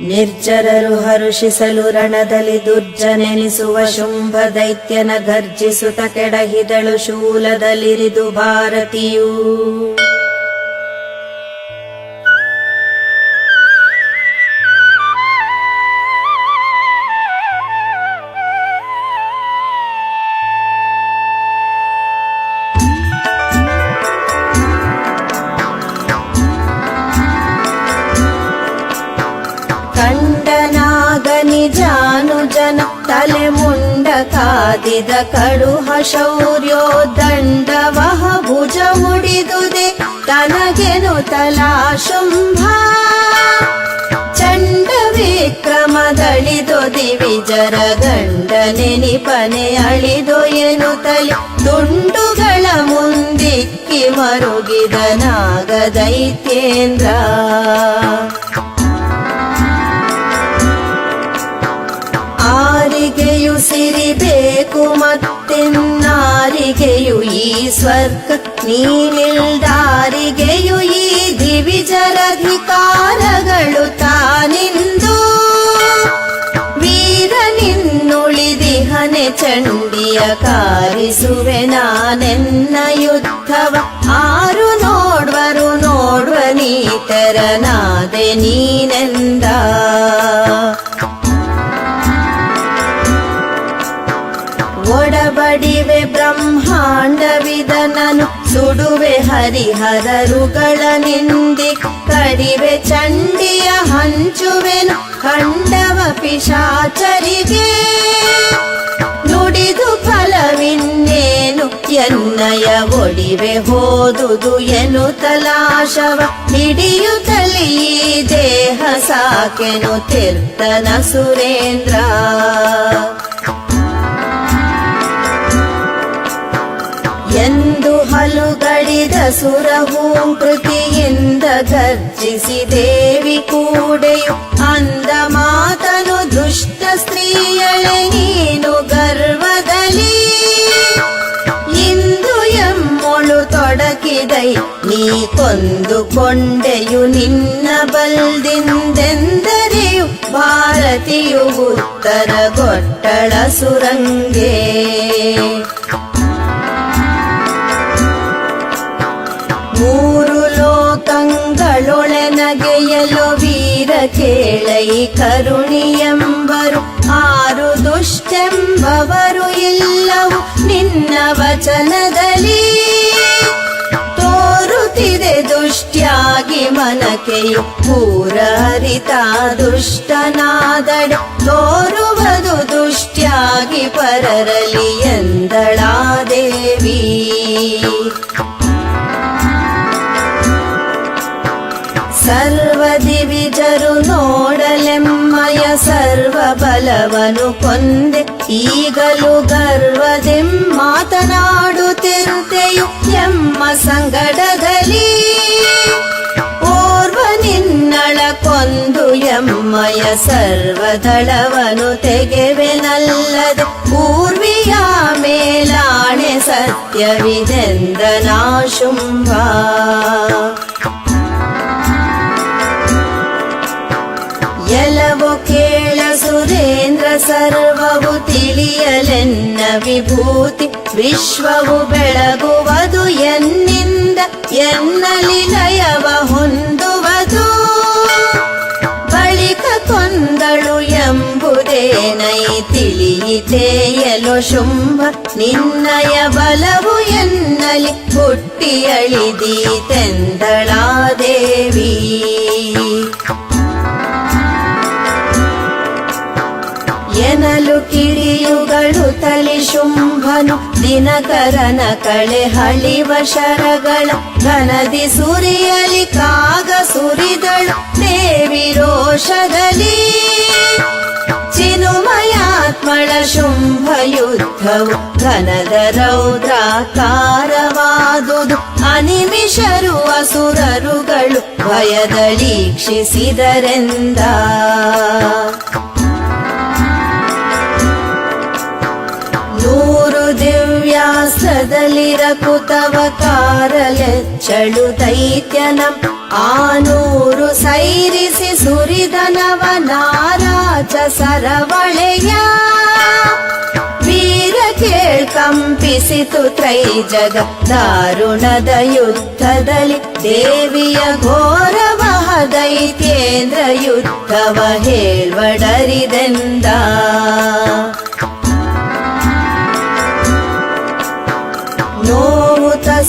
ನಿರ್ಜರರು ಹರುಷಿಸಲು ರಣದಲ್ಲಿ ದುರ್ಜನೆನಿಸುವ ಶುಂಭ ದೈತ್ಯನ ಗರ್ಜಿಸುತ್ತ ಕೆಡಹಿದಳು ಶೂಲದಲ್ಲಿರಿದು ಭಾರತಿಯೂ. ಕಾದಿದ ಕಡುಹ ಶೌರ್ಯೋ ದಂಡವಹ ಭುಜ ಮುಡಿದುದೆ ತನಗೆನು ತಲಾ ಶುಂಭ. ಚಂಡ ವಿಕ್ರಮದಳಿದೊದಿ ವಿಜರ ಗಂಡ ನೆನಿಪನೆ ಅಳಿದೊ ಎನು ತಲೆ. ತುಂಡುಗಳ ಮುಂದಿಕ್ಕಿ ಮರುಗಿದ ನಾಗ ದೈತ್ಯೇಂದ್ರ ಆರಿಗೆಯು ಸಿರಿಬೇಕು ಮತ್ತೆನ್ನಾರಿಗೆಯು ಈ ಸ್ವರ್ಗ. ನೀನಿಲ್ದಾರಿಗೆಯು ಈ ದಿವಿಜರಧಿಕಾರಗಳು ತಾನಿಂದು. ವೀರ ನಿನ್ನುಳಿದಿಹನೆ ಚಂಡಿಯ ಕಾರಿಸುವೆ ನಾನೆನ್ನ ಯುದ್ಧವ. ಆರು ನೋಡ್ವರು ನೋಡ್ವ ನೀತರನಾದೆ ನೀನೆಂದ. ಸುಡುವೆ ಹರಿಹರರುಗಳ ನಿಂದಿ, ಕರಿವೆ ಚಂಡಿಯ ಹಂಚುವೆನು, ಕಂಡವ ಪಿಶಾಚರಿಗೆ. ನುಡಿದು ಫಲವಿನ್ನೇನು, ಎನ್ನಯ ಒಡಿವೆ ಹೋದುದು ಎನು ತಲಾಶವ ಹಿಡಿಯುತ್ತಲೀ ದೇಹ ಸಾಕೆನು ತೀರ್ಥನ ಸುರೇಂದ್ರ. ಹಲುಗಡಿದ ಸುರಹೂಂ ಕೃತಿಯಿಂದ ಗರ್ಜಿಸಿ ದೇವಿ ಕೂಡೆಯು. ಅಂದ ಮಾತನು ದುಷ್ಟ ಸ್ತ್ರೀಯಳೆ, ನೀನು ಗರ್ವದಲ್ಲಿ. ಇಂದು ಎಮ್ಮೊಳು ತೊಡಕಿದೈ, ನೀ ಕೊಂದುಕೊಂಡೆಯು ನಿನ್ನ ಬಲ್ದಿಂದೆಂದರೆಯು. ಭಾರತಿಯು ಉತ್ತರ ಗೊಟ್ಟಳ ಸುರಂಗೇ. ಲೋಕಂಗಳೊಳೆನಗೆಯಲು ವೀರ ಕೇಳೈ ಕರುಣಿಯೆಂಬರು, ಆರು ದುಷ್ಟೆಂಬವರು ಇಲ್ಲವು ನಿನ್ನ ವಚನದಲ್ಲಿ. ತೋರುತ್ತಿದೆ ದುಷ್ಟ್ಯಾಗಿ ಮನಕೆಯು ಪೂರ ಹರಿತ ದುಷ್ಟನಾದಡೆ ತೋರುವುದು ದುಷ್ಟ್ಯಾಗಿ ಪರರಲಿ ಬಲವನು ಕೊಂದೆ ಈಗಲೂ ಗರ್ವದೆಂ ಮಾತನಾಡುತ್ತಿರುತ್ತೆಯು ಎಮ್ಮ ಸಂಗಡದಲ್ಲಿ ಓರ್ವ ನಿನ್ನಳ ಕೊಂದು ಎಮ್ಮಯ ಸರ್ವದಳವನು ತೆಗೆವೆನಲ್ಲದೆ ಪೂರ್ವಿಯ ಮೇಲಾಣೆ ಸತ್ಯವಿದೆಂದನಾ ಶುಂಭ ಸರ್ವವು ತಿಳಿಯಲೆನ್ನ ವಿಭೂತಿ, ವಿಶ್ವವು ಬೆಳಗುವುದು ಎನ್ನಿಂದ ಎನ್ನಲಿ ಲಯವ ಹೊಂದುವುದು. ಬಳಿಕ ಕೊಂದಳು ಎಂಬುದೇನೈ ತಿಳಿಯಿತೇಯಲು ಶುಂಭ, ನಿನ್ನಯ ಬಲವು ಎನ್ನಲಿ ಹುಟ್ಟಿಯಳಿದೀತೆಂದಳಾ ಕಿಡಿಯುಗಳು ತಲೆ ಶುಂಭನು, ದಿನಕರನ ಕಳೆ ಹಳಿವ ಶರಗಳ, ಘನದಿ ಸುರಿಯಲಿ ಕಾಗ ಸುರಿದಳು, ದೇವಿ ರೋಷದಲ್ಲಿ. ಚಿನುಮಯಾತ್ಮಳ ಶುಂಭ ಯುದ್ಧವು ಘನದ ರೌದ್ರಾಕಾರವಾದುದು, ಅನಿಮಿಷರು ಅಸುರರುಗಳು ಭಯದಳೀಕ್ಷಿಸಿದರೆಂದ. ದಿವ್ಯಾಸ್ತ್ರದಲ್ಲಿರ ಕುತವ ಕಾರಲೆಚ್ಚಳು ದೈತ್ಯನಂ. ಆನೂರು ಸೈರಿಸಿ ಸುರಿದನವ ನಾರಾಜ ಸರವಳೆಯ. ವೀರ ಕಂಪಿಸಿತು ತ್ರೈ ಜಗ ದಾರುಣದ ಯುದ್ಧದಲ್ಲಿ ದೇವಿಯ ಘೋರವ ದೈತ್ಯೇಂದ್ರ ಯುದ್ಧವ ಹೇಳ್ವಡರಿದೆಂದ.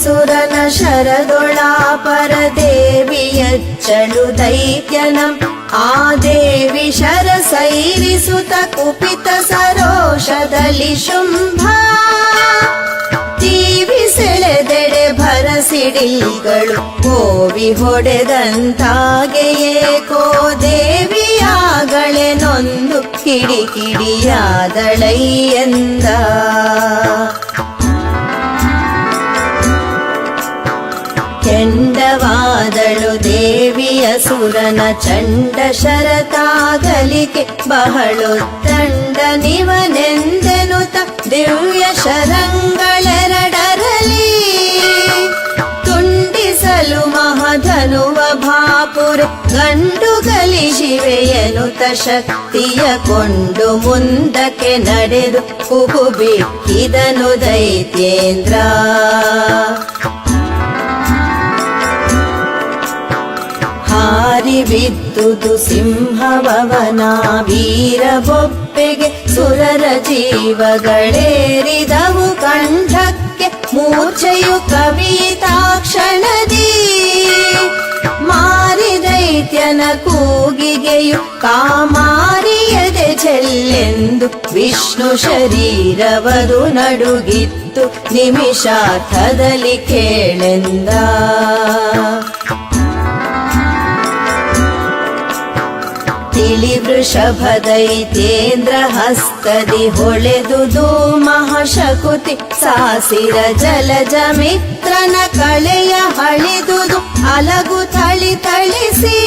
ಸುರನ ಶರದೊಳಾಪರ ದೇವಿಯಚ್ಚಳು ದೈತ್ಯನಂ. ಆ ದೇವಿ ಶರ ಸೈರಿಸುತ್ತ ಕುಪಿತ ಸರೋಷದಲ್ಲಿ ಶುಂಭ. ತೀವಿ ಸೆಳೆದೆಡೆ ಭರಸಿಡಿಗಳು ಕೋವಿ ಹೊಡೆದಂತಾಗೆಯೇ. ಕೋ ದೇವಿಯಾಗಳೆ ನೊಂದು ಕಿಡಿ ಕೆಂಡವಾದಳು ದೇವಿಯ ಸುರನ ಚಂಡ ಶರತಾಗಲಿಕೆ ನಿವನೆಂದೆನು ನಿವನೆಂದೆನುತ ದಿವ್ಯ ಶರಂಗಳೆರಡರಲಿ ತುಂಡಿಸಲು ಮಹಧನುವ ಭಾಪುರ ಗಂಡು ಗಲಿಶಿವೆಯನುತ ಶಕ್ತಿಯ ಕೊಂಡು ಮುಂದಕ್ಕೆ ನಡೆದು ಕುಬು ಬಿಕ್ಕಿದನು ದೈತ್ಯೇಂದ್ರ. ಹಾರಿ ಬಿದ್ದುದು ಸಿಂಹಭವನ ವೀರ ಬೊಪ್ಪೆಗೆ ಸುರರ ಜೀವಗಳೇರಿದವು ಕಂಠಕ್ಕೆ ಮೂರ್ಛೆಯು ಮಾರಿ ದೈತ್ಯನ ಕೂಗಿಗೆಯು ಕಾಮಾರಿಯದೆ ಚೆಲ್ಲೆಂದು ವಿಷ್ಣು ಶರೀರವರು ನಡುಗಿತ್ತು ನಿಮಿಷಾರ್ಥದಲ್ಲಿ ಕೇಳೆಂದ. ತಿಳಿ ವೃಷಭದೈತೇಂದ್ರ ಹಸ್ತದಿ ಹೊಳೆದುದು ಮಹಾಶಕುತಿ ಸಾಸಿರ ಜಲಜ ಮಿತ್ರನ ಕಳೆಯ ಹಳಿದುದು ಅಲಗು ತಳಿ ತಳಿಸಿ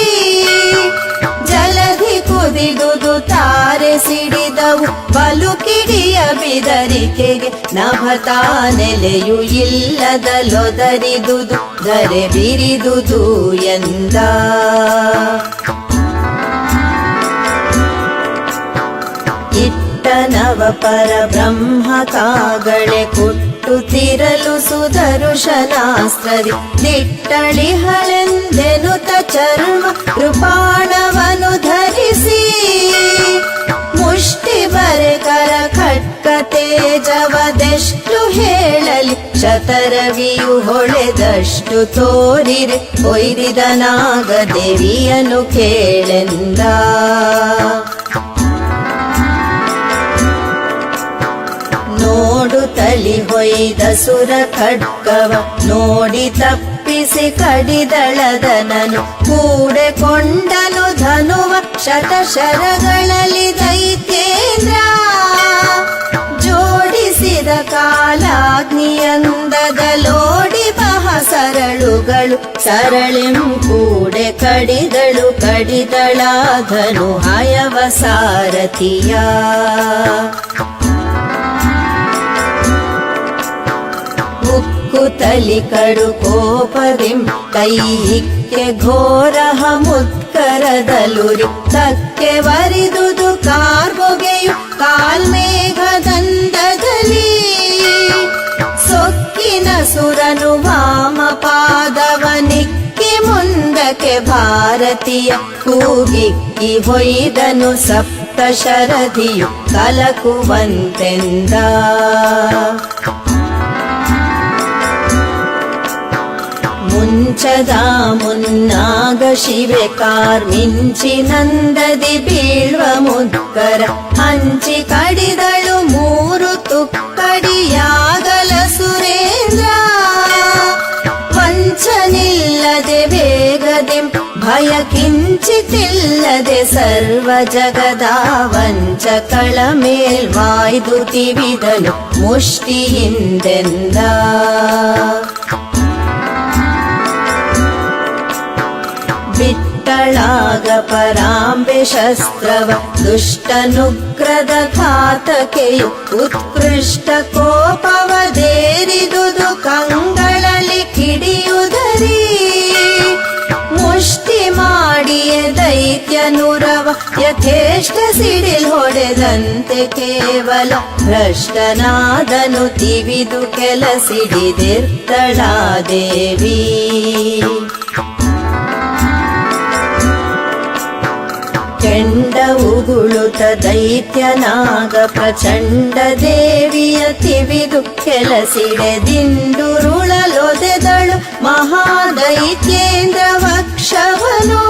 ಜಲಧಿ ಕುದಿದುದು ತಾರೆ ಸಿಡಿದವು ಬಲು ಕಿಡಿಯ ಬಿದರಿಕೆಗೆ ನಭತಾ ನೆಲೆಯು ಇಲ್ಲದ ಲೊದರಿದುದು ದರೆ ಬಿರಿದುದು ಎಂದ ಇಟ್ಟನವ ಪರಬ್ರಹ್ಮ ಕಾಗಳೆ ಕುಟ್ಟುತ್ತಿರಲು ಸುದರುಶನಾಸ್ತ್ರದಿ ದಿಟ್ಟಳಿಹಳೆಂದೆನುತ ಚರ್ಮ ಕೃಪಾಣವನು ಧರಿಸಿ. ಮುಷ್ಟಿ ಬರೆ ಕರ ಖಡ್ಕ ತೇಜವದೆಷ್ಟು ಹೇಳಲಿ. ಶತರವಿಯು ಹೊಳೆದಷ್ಟು ತೋರಿರೆ. ಕೊಯ್ದಿದ ನಾಗದೇವಿಯನು ಕೇಳೆಂದ. ನೋಡು ತಲಿ ಹೊಯ್ದ ಸುರ ಖಡ್ಗವ. ನೋಡಿ ತಪ್ಪಿಸಿ ಕಡಿದಳದನನು. ಕೂಡೆ ಕೊಂಡನು ಧನುವ ಶತಶರಗಳಲ್ಲಿ ದೈತ್ಯೇಂದ್ರ. ಜೋಡಿಸಿದ ಕಾಲಾಗ್ನಿಯಂದದಲೋಡಿ ಬಹ ಸರಳುಗಳು. ಸರಳಿಂ ಕೂಡೆ ಕಡಿದಳು ಕಡಿದಳಾಧನು ಹಯವ ಸಾರಥಿಯ. ಉಕ್ಕುತಲಿ ಕಡು ಕೋಪದಿಂ ಕೈಹಿಕ್ಕೆ ಘೋರಹ ಮುತ್ಕರದಲುರಿ ತಕ್ಕೆ ವರಿದುದು ಕಾರ್ಬೊಗೆಯು ಕಾಲ್ಮೇಘದಂದದಲ್ಲಿ ಸೊಕ್ಕಿನ ಸುರನು ವಾಮ ಪಾದವನಿಕ್ಕಿ ಮುಂದಕ್ಕೆ ಭಾರತೀಯ ಕೂಗಿಕ್ಕಿ ಹೊಯ್ದನು ಸಪ್ತ ಶರದಿಯು ಕಲಕುವಂತೆಂದ. ಮುಂಚದ ಮುನ್ನಾಗ ಶಿವೆ ಕಾರ್ಮಿಂಚಿ ನಂದದಿ ಬೀಳ್ವ ಮುದ್ಕರ ಹಂಚಿ ಕಡಿದಳು ಮೂರು ತುಕ್ಕಡಿಯಾಗಲ ಸುರೇಂದ್ರ. ವಂಚನಿಲ್ಲದೆ ಬೇಗದೆ ಭಯ ಕಿಂಚಿತಿಲ್ಲದೆ ಸರ್ವ ಜಗದ ವಂಚಕಳ ಮೇಲ್ವಾಯ್ದು ತಿವಿದನು ಮುಷ್ಟಿಯಿಂದೆಂದ. ಕಳಾಗ ಪರಾಂಬೆ ಶಸ್ತ್ರವ, ದುಷ್ಟನುಗ್ರದ ಘಾತಕೆಯು ಉತ್ಕೃಷ್ಟ ಕೋಪವದೇರಿದುದು ಕಂಗಳಲ್ಲಿ ಕಿಡಿಯುದರಿ. ಮುಷ್ಟಿ ದೈತ್ಯ ದೈತ್ಯನುರವ ಯಥೇಷ್ಟ ಸಿಡಿಲ್ ಹೊಡೆದಂತೆ ಕೇವಲ ಭ್ರಷ್ಟನಾದನು ತಿವಿದು ಕೆಲ ಸಿಡಿದಿರ್ತಳಾ ದೇವಿ. ಕೆಂಡ ಉಗುಳುತ ದೈತ್ಯನಾಗ ಪ್ರಚಂಡ ದೇವಿಯ ತಿವಿದು ಕೆಲಸಿಡೆದಿಂಡುರುಳಲೊದೆದಳು ಮಹಾದೈತ್ಯೇಂದ್ರ ವಕ್ಷವನು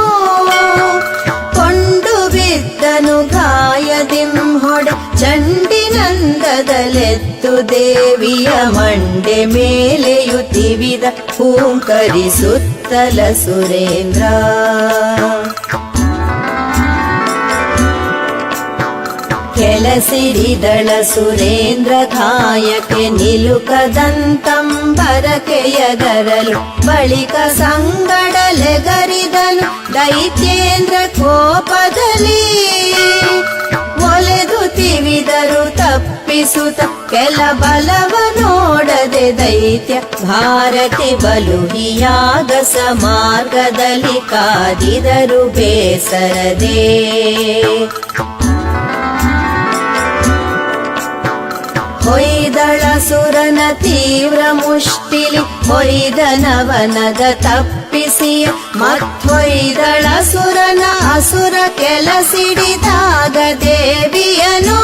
ಕೊಂಡು ಬಿದ್ದನು ಗಾಯದಿಂ ಹೊಡೆ ಚಂಡಿನಂದದಲೆತ್ತು ದೇವಿಯ ಮಂಡೆ ಮೇಲೆಯು ತಿವಿದ ಹೂಂಕರಿಸುತ್ತಲ ಸುರೇಂದ್ರ ಕೆಲಸಿರಿದಳ ಸುರೇಂದ್ರ ಕಾಯಕ್ಕೆ ನಿಲುಕದಂತಂಬರಕೆಯಗರಲು ಬಳಿಕ ಸಂಗಡಲೆಗರಿದನು ದೈತ್ಯೇಂದ್ರ ಕೋಪದಲ್ಲಿ. ಒಲೆದು ತಿವಿದರು ತಪ್ಪಿಸುತ್ತ ಕೆಲ ಬಲವ ನೋಡದೆ ದೈತ್ಯ ಭಾರತಿ ಬಲುಹಿಯಾಗಸ ಮಾರ್ಗದಲ್ಲಿ ಕಾದಿದರು ಬೇಸರದೆ. ಹೊಯ್ದಳ ಸುರನ ತೀವ್ರ ಮುಷ್ಟಿಲಿ ಹೊಯ್ದನವನದ ತಪ್ಪಿಸಿ ಮತ್ತೊಯ್ದಳ ಸುರನ ಅಸುರ ಕೆಲಸಿಡಿದಾಗ ದೇವಿಯನು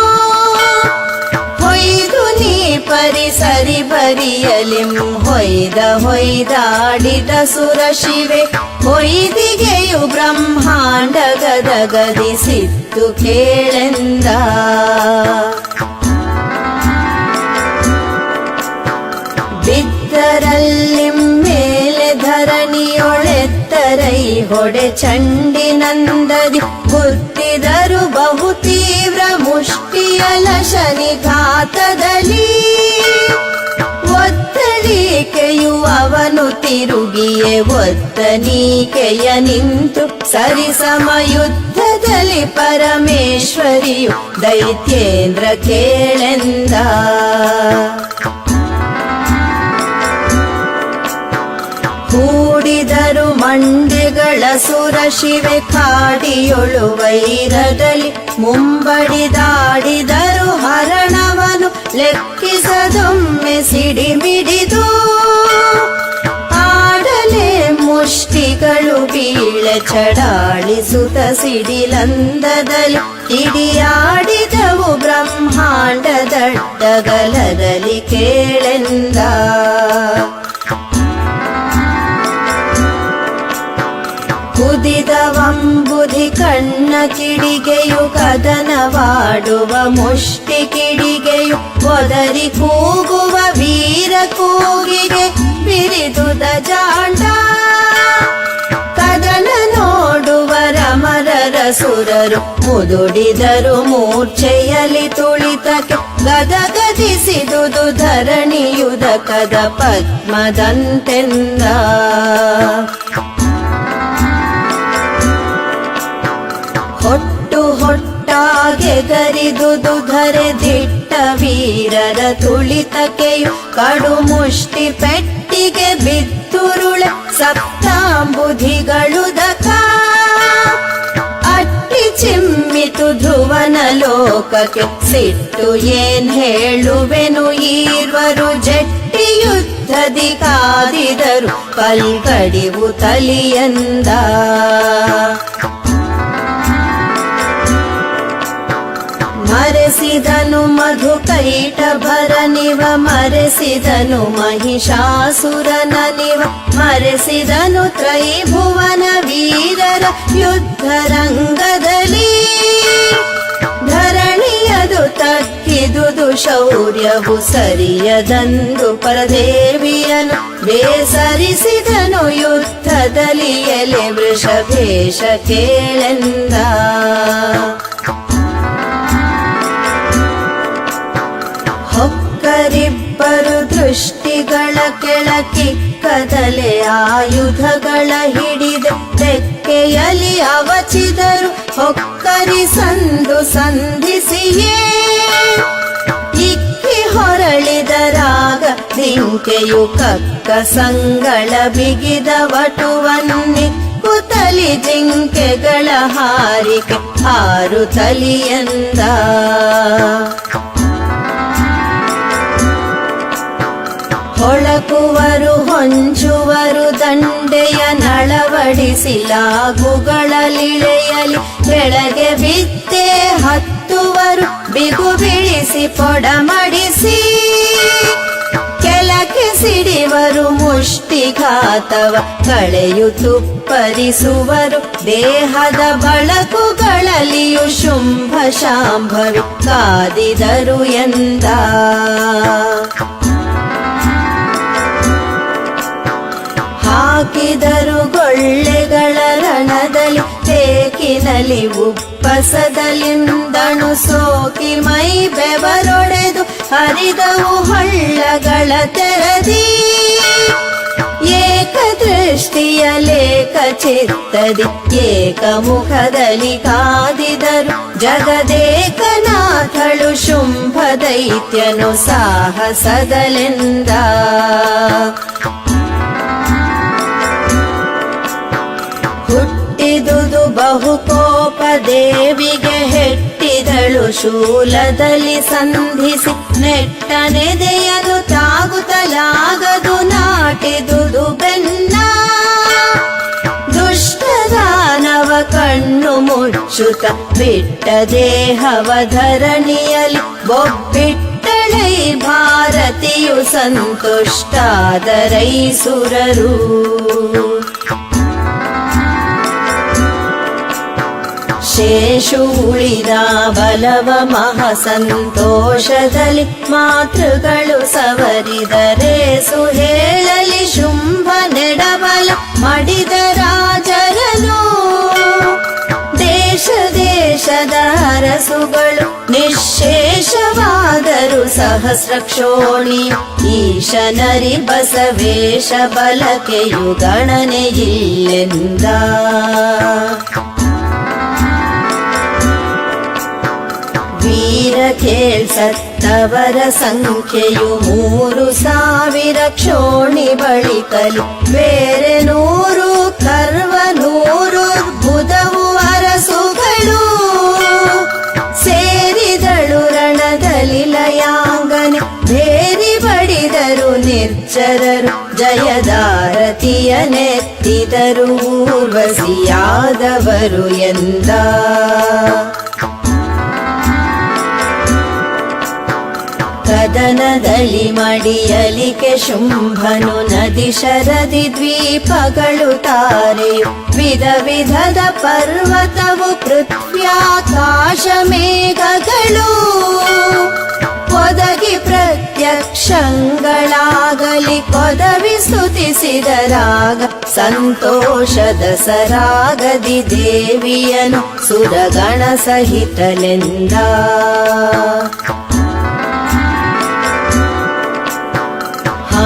ಹೊಯ್ದು ನೀ ಪರಿಸರಿ ಬರಿಯಲಿಂ ಹೊಯ್ದ ಹೊಯ್ದಾಡಿದ ಸುರ ಶಿವೆ ಹೊಯ್ದಿಗೆಯು ಬ್ರಹ್ಮಾಂಡ ಗದಗದಿಸಿತ್ತು ಕೇಳೆಂದ ಧರಣಿಯೊಳೆತ್ತರೈ ಚಂಡಿ ನಂದದಿ ಗುತ್ತಿದರು ಬಹು ತೀವ್ರ ಮುಷ್ಟಿಯಲ ಶನಿಘಾತದಲ್ಲಿ. ಒತ್ತಲಿಕೆಯು ಅವನು ತಿರುಗಿಯೇ ಒತ್ತನೀಕೆಯ ನಿಂತು ಸರಿಸಮ ಯುದ್ಧದಲ್ಲಿ ಪರಮೇಶ್ವರಿಯು ದೈತ್ಯೇಂದ್ರ ಕೇಳೆಂದ. ಕೂಡಿದರು ಮಂಡೆಗಳ ಸುರ ಶಿವೆ ಕಾಡಿಯೊಳು ವೈರದಲ್ಲಿ ಮುಂಬಡಿದಾಡಿದರು ಹರಣವನು ಲೆಕ್ಕಿಸದೊಮ್ಮೆ ಸಿಡಿಮಿಡಿದು. ಆಡಲೆ ಮುಷ್ಟಿಗಳು ಬೀಳೆ ಚಡಾಳಿಸುತ್ತ ಸಿಡಿಲಂದದಲ್ಲಿ ಇಡಿಯಾಡಿದವು ಬ್ರಹ್ಮಾಂಡದಡ್ಡಗಲದಲ್ಲಿ ಕೇಳೆಂದ. ಕಣ್ಣ ಚಿಡಿಗೆಯು ಕದನವಾಡುವ ಮುಷ್ಟಿ ಕಿಡಿಗೆಯು ಒದರಿ ಕೂಗುವ ವೀರ ಕೂಗಿಗೆ ಬಿರಿದುದ ಜಾಂಡ. ಕದನ ನೋಡುವ ರಮರರ ಸುರರು ಮುದುಡಿದರು ಮೂರ್ಛೆಯಲಿ ತುಳಿತಕ್ಕೆ ಗದಗದಿಸಿದುದು ಧರಣಿಯುದ ಕದ ಪದ್ಮದಂತೆಂದ. ಹೊಟ್ಟಾಗೆ ದುಧರೆ ದಿಟ್ಟ ವೀರರ ತುಳಿತಕೆಯು ಕಡು ಮುಷ್ಟಿ ಪೆಟ್ಟಿಗೆ ಬಿದ್ದುರುಳ ಸಪ್ತಾಂಬುಧಿಗಳು ದಕ. ಅಟ್ಟಿ ಚಿಮ್ಮಿತು ಧ್ರುವನ ಲೋಕಕ್ಕೆ ಸಿಟ್ಟು ಏನ್ ಹೇಳುವೆನು ಈರ್ವರು ಜಟ್ಟಿ ಯುದ್ಧದಿ ಕಾದಿದರು ಕಲ್ಕಡಿವು ತಲಿಯಂದ. ಮರೆಸಿದನು ಮಧು ಕೈಟ ಭರನಿವ, ಮರೆಸಿದನು ಮಹಿಷಾಸುರನ ನಿವ, ಮರೆಸಿದನು ತ್ರೈಭುವನ ವೀರರ ಯುದ್ಧ ರಂಗದಲ್ಲಿ ಧರಣಿಯದು ತಕ್ಕಿದುದು ಶೌರ್ಯವು ಸರಿಯದಂದು ಪರದೇವಿಯನು ಬೇಸರಿಸಿದನು ಯುದ್ಧದಲ್ಲಿ ಎಲೆ ವೃಷಭೇಷ ಕೇಳೆಂದ. ಹೊಕ್ಕರಿಬ್ಬರು ದೃಷ್ಟಿಗಳ ಕೆಳಕಿಕ್ಕದಲೆ ಆಯುಧಗಳ ಹಿಡಿದೆ. ತೆಕ್ಕೆಯಲಿ ಅವಚಿದರು ಹೊಕ್ಕರಿ ಸಂದು ಸಂಧಿಸಿಯೇ. ಇಕ್ಕಿ ಹೊರಳಿದರಾಗ ಜಿಂಕೆಯು ಕಕ್ಕ ಸಂಗಳ ಬಿಗಿದ ವಟುವನ್ನಿ. ಕುತಲಿ ಜಿಂಕೆಗಳ ಹಾರಿಕೆ ಹಾರು ತಲಿಯಂದ ಹೊಳಕುವರು, ಹೊಂಚುವರು, ದಂಡೆಯ ನಳವಡಿಸಿಲಾಗುಗಳಲಿಳೆಯಲಿ. ಬೆಳಗ್ಗೆ ಬಿತ್ತೆ ಹತ್ತುವರು, ಬಿಗು ಬಿಳಿಸಿ ಪೊಡಮಡಿಸಿ. ಕೆಳಕ್ಕೆ ಸಿಡಿವರು ಮುಷ್ಟಿಘಾತವ ಕಳೆಯು ತುಪ್ಪರಿಸುವರು. ದೇಹದ ಬಳಕುಗಳಲ್ಲಿಯೂ ಶುಂಭ ಶಾಂಭವಿ ಕಾದಿದರು ಎಂದ. ಹಾಕಿದರು ಗೊಳ್ಳೆಗಳ ರಣದಲ್ಲಿ ತೇಕಿನಲ್ಲಿ ಉಪ್ಪಸದಲಿಂದಣು ಸೋಕಿ ಮೈ ಬೆವರೊಡೆದು ಹರಿದವು ಹಳ್ಳಗಳ ತೆರದಿ. ಏಕದೃಷ್ಟಿಯ ಲೇಖ ಚಿತ್ತದಿ ಏಕಮುಖದಲ್ಲಿ ಕಾದಿದರು ಜಗದೇಕನಾಥಳು ಶುಂಭ ದೈತ್ಯನು ಸಾಹಸದಲೆಂದ. ಬಹುಕೋಪ ದೇವಿಗೆ ಹೆಟ್ಟಿದಳು ಶೂಲದಲ್ಲಿ ಸಂಧಿಸಿ ನೆಟ್ಟನೆದೆಯನು ತಾಗುತ್ತಲಾಗದು ನಾಟಿದುದು ಬೆನ್ನ. ದುಷ್ಟದಾನವ ಕಣ್ಣು ಮುಚ್ಚುತ್ತ ಬಿಟ್ಟ ದೇಹವ ಧರಣಿಯಲಿ ಬೊಬ್ಬಿಟ್ಟಳೈ ಭಾರತಿಯು ಸಂತುಷ್ಟಾದರೈ ಸುರರು ಶೇಷು ಉಳಿದ ಬಲವ ಮಹಾಸಂತೋಷದಲ್ಲಿ ಮಾತೃಗಳು ಸವರಿದರೆ ಸುಹೇಳಲಿ ಶುಂಭ ನೆಡಬಲ ಮಡಿದ ರಾಜರನು ದೇಶ ದೇಶದ ಅರಸುಗಳು ನಿಶೇಷವಾದರು ಸಹಸ್ರಕ್ಷೋಣಿ ಈಶನರಿ ಬಸವೇಶ ಬಲಕೆಯು ಗಣನೆಯಿಲ್ಲೆಂದ ವೀರ ಕೇಳ್ಸತ್ತವರ ಸಂಖ್ಯೆಯು ಮೂರು ಸಾವಿರ ಕ್ಷೋಣಿ ಬಳಿಕಲಿ. ಬೇರೆ ನೂರು, ಕರ್ವ ನೂರು, ಬುಧವು ಅರಸುಗಳು. ಸೇರಿದಳು ರಣದಲ್ಲಿ ಲಯಾಂಗನೆ. ಬೇರಿ ಬಡಿದರು ನಿರ್ಜರರು. ಜಯದಾರತಿಯ ನೆತ್ತಿದರು ಬಸಿಯಾದವರು ಎಂದ. ಕದನದಲ್ಲಿ ಮಡಿಯಲಿಕೆ ಶುಂಭನು ನದಿ ಶರದಿ ದ್ವೀಪಗಳು ತಾರೆಯು ವಿಧ ವಿಧದ ಪರ್ವತವು ಪೃಥ್ವ್ಯಾಕಾಶ ಮೇಘಗಳು. ಒದಗಿ ಪ್ರತ್ಯಕ್ಷಗಳಾಗಲಿ ಕೊದವಿ ಸ್ತುತಿಸಿದರಾಗ ಸಂತೋಷದ ಸರಾಗದಿ ದೇವಿಯನು ಸುರಗಣ ಸಹಿತಲೆಂದ.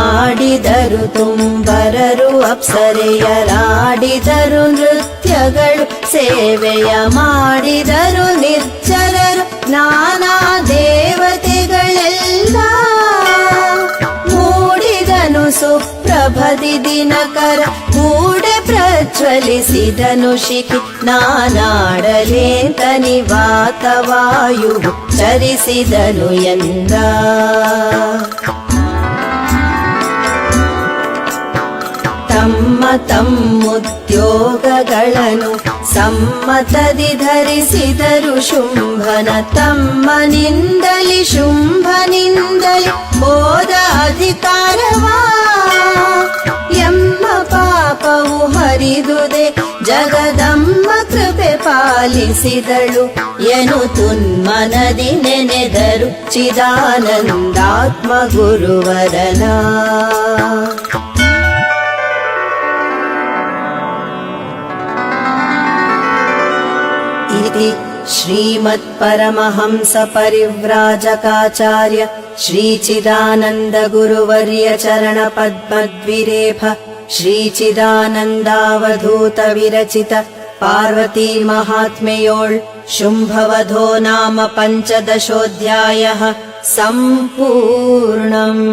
ಹಾಡಿದರು ತುಂಬರರು, ಅಪ್ಸರೆಯರಾಡಿದರು, ನೃತ್ಯಗಳು ಸೇವೆಯ ಮಾಡಿದರು ನಿರ್ಜರರು ನಾನಾ ದೇವತೆಗಳೆಲ್ಲ ಮೂಡಿದನು, ಸುಪ್ರಭದಿ ದಿನಕರ ಮೂಡೆ ಪ್ರಜ್ವಲಿಸಿದನು, ಶಿಖಿ ನಾನಾಡಲೇತನಿ ವಾತವಾಯು ಚರಿಸಿದನು ಎಂದ. ತಮ್ಮ ತಮ್ಮುದ್ಯೋಗಗಳನ್ನು ಸಮ್ಮತದಿ ಧರಿಸಿದರು ಶುಂಭನ, ತಮ್ಮನಿಂದಲಿ ಶುಂಭನಿಂದಲಿ ಹೋದ ಅಧಿಕಾರವಾ? ಎಮ್ಮ ಪಾಪವು ಹರಿದುದೆ, ಜಗದಮ್ಮ ಕೃಪೆ ಪಾಲಿಸಿದಳು. ಎನು ತುನ್ಮನದಿ ನೆನೆದರು ಚಿದಾನಂದಾತ್ಮ ಗುರುವರನ. इति श्रीमत्परमहंसपरिव्राजकाचार्य श्रीचिदानन्दगुरुवर्य चरणपद्मद्विरेफ श्रीचिदानन्दावधूतविरचित महात्म्ययोळ् शुम्भवधो नाम पञ्चदशोऽध्यायः सम्पूर्णम्